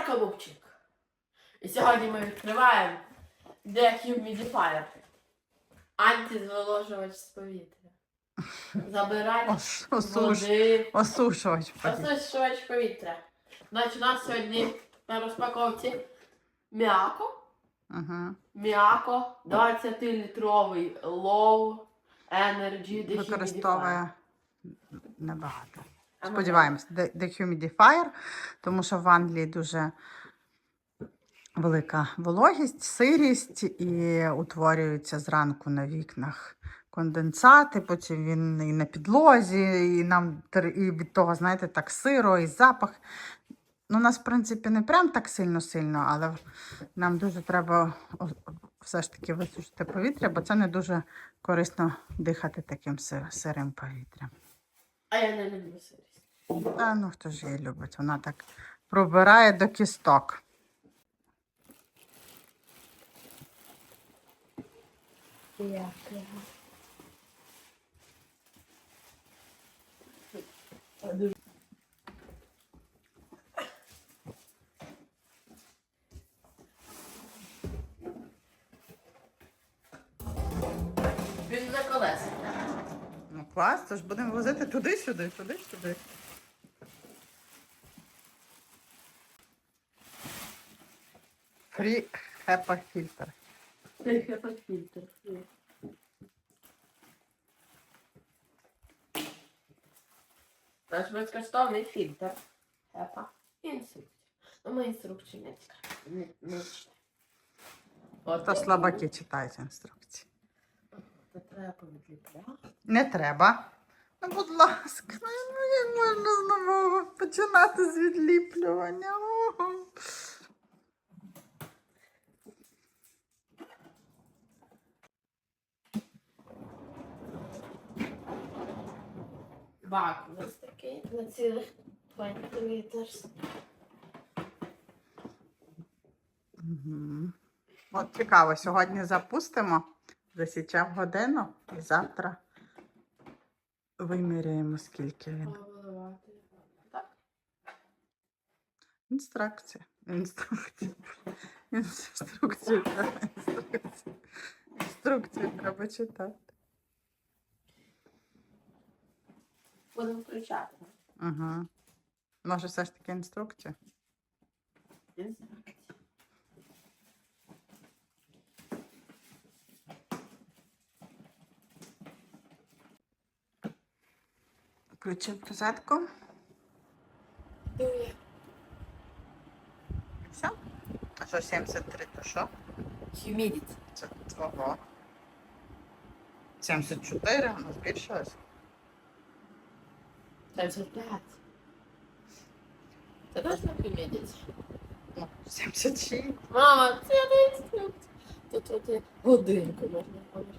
Марко Лупчик. І сьогодні ми відкриваємо Dehumidifier. Антизволожувач з повітря. Забирай води. Осушувач. повітря. Осушувач повітря. Значить, у нас сьогодні на розпаковці м'яко. Ага. М'яко 20-літровий low energy dehumidifier. Використовує небагато. Сподіваємось, де- dehumidifier, тому що в Англії дуже велика вологість, сирість і утворюються зранку на вікнах конденсати, потім він і на підлозі, і нам і від того, знаєте, так сиро, і запах. Ну, у нас, в принципі, не прям так сильно-сильно, але нам дуже треба все ж таки висушити повітря, бо це не дуже корисно дихати таким си- сирим повітрям. А я не люблю сирість. А ну хто ж її любить? Вона так пробирає до кісток. Він клас, то ж будемо возити туди-сюди, туди-сюди. Фрі хепа фільтр. Тихе фільтр. Наш безкоштовний фільтр. Епа. Інструкція. Ну, ми інструкцію не читаємо. От слабаки читають інструкції. Це треба відліпляти. Не треба. Ну, будь ласка, ну ну, як можна знову починати з відліплювання? Бак у нас такий на цілих 20 liters. Мгм. От цікаво, сьогодні запустимо, засічемо годину і завтра виміряємо, скільки він. Так. Інструкція. Інструкція. Інструкцію треба. Інструкцію. Інструкцію треба читати. Будемо включати. Угу. Може, все ж таки інструкція? Інструкція. Включив розетку. Все. А що 73, то що? Humidity. Це твого. 74, воно збільшилось. 75. Це точно humidity? Ну, 76. Мама, це не інструкція. Тут є годинку можна, можна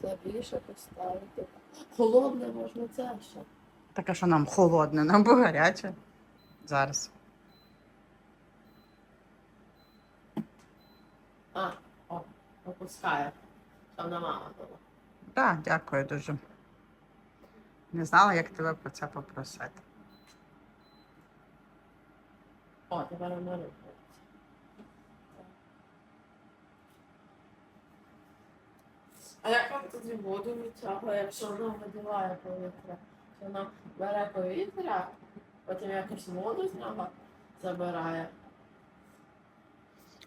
слабіше поставити. Холодне можна це ще. Так а що нам холодне, нам бо гаряче. Зараз. А, о, опускає. Там на мама була. Так, дякую дуже. Не знала, як тебе про це попросити. О, тепер вона рухається. А як вам тоді воду відтягує, якщо вона видіває повітря? Вона бере повітря, потім якось воду з нього забирає?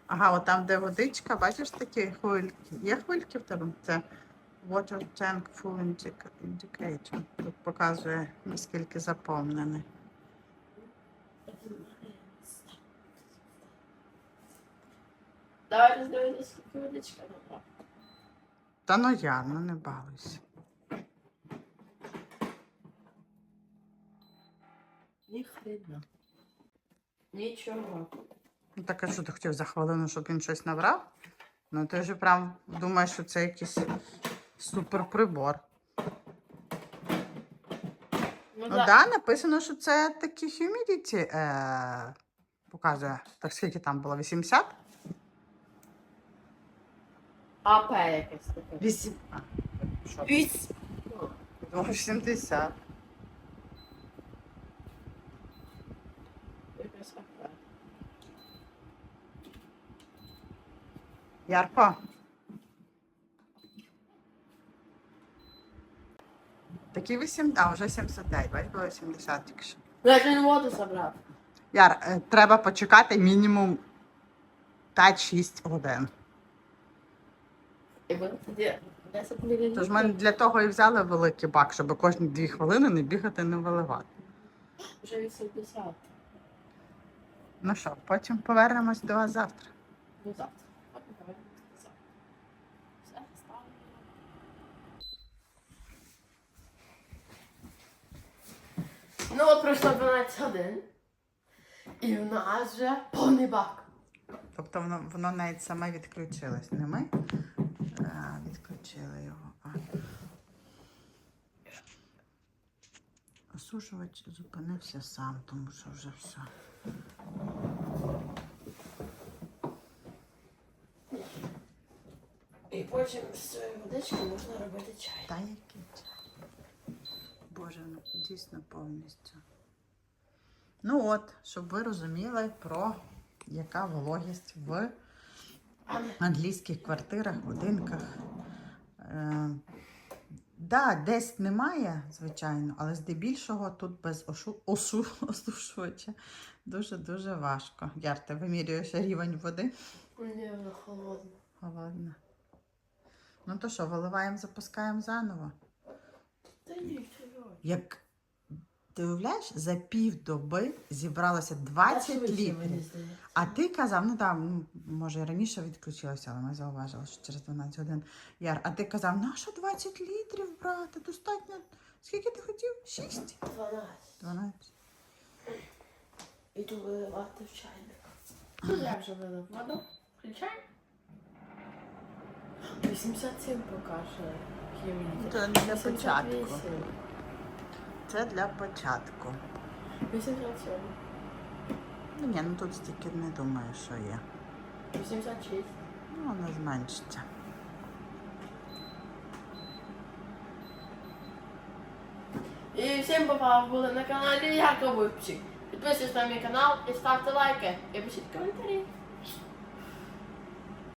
Ага, от там, де водичка, бачиш такі хвильки. Є хвильки в тебе? Це Water Tank Full Indicator. Тут показує, наскільки заповнений. Давайте здивитися, скільки водичка набрав. Та ну я, ну не балуйся. Ніхрена. Нічого. Ну так а що ти хотів за хвилину, щоб він щось набрав? Ну ти вже прям думаєш, що це якийсь суперприбор. Ну, Ну да. да, написано, що це такі humidity. Е, показує. Так скільки там було? 80? АП якесь таке. 8. А, що? Вісь. Думаю, 70. АП. Ярко. Такі 8, а вже 79, бач, було 80 тільки що. Як він воду забрав? Яр, е, треба почекати мінімум 5-6 годин. І буде тоді 10 мл. Тож ми для того і взяли великий бак, щоб кожні 2 хвилини не бігати, не виливати. Вже 80. Ну що, потім повернемось до вас завтра. Ну завтра. Ну от пройшло 12 годин. І в нас вже повний бак. Тобто воно, воно навіть саме відключилось. Не ми а, відключили його. А. Осушувач зупинився сам, тому що вже все. Потім з цієї водички можна робити чай. Та який чай. Боже, ну дійсно повністю. Ну от, щоб ви розуміли про яка вологість в англійських квартирах, будинках. Е, да, десь немає, звичайно, але здебільшого тут без ошу, ошу, осушувача дуже-дуже важко. Яр, ти вимірюєш рівень води? Ні, вона холодна. Холодно. Ну то що, виливаємо, запускаємо заново. Та ні. Як ти уявляєш, за півдоби зібралося 20 літрів. А ти казав, ну там, ну, може, і раніше відключилося, але ми зауважили, що через 12 годин. Яр, а ти казав, на що 20 літрів брати? Достатньо. Скільки ти хотів? 6? 12. 12. Іду виливати в чайник. Ну, я вже вилив воду. Включай. 87 покаже. Це для початку. Це для початку. 87. Ну ні, ну тут стільки не думаю, що є. 86. Ну, воно зменшиться. І всім попав були на каналі Яковичик. Підписуйтесь на мій канал і ставте лайки. І пишіть коментарі.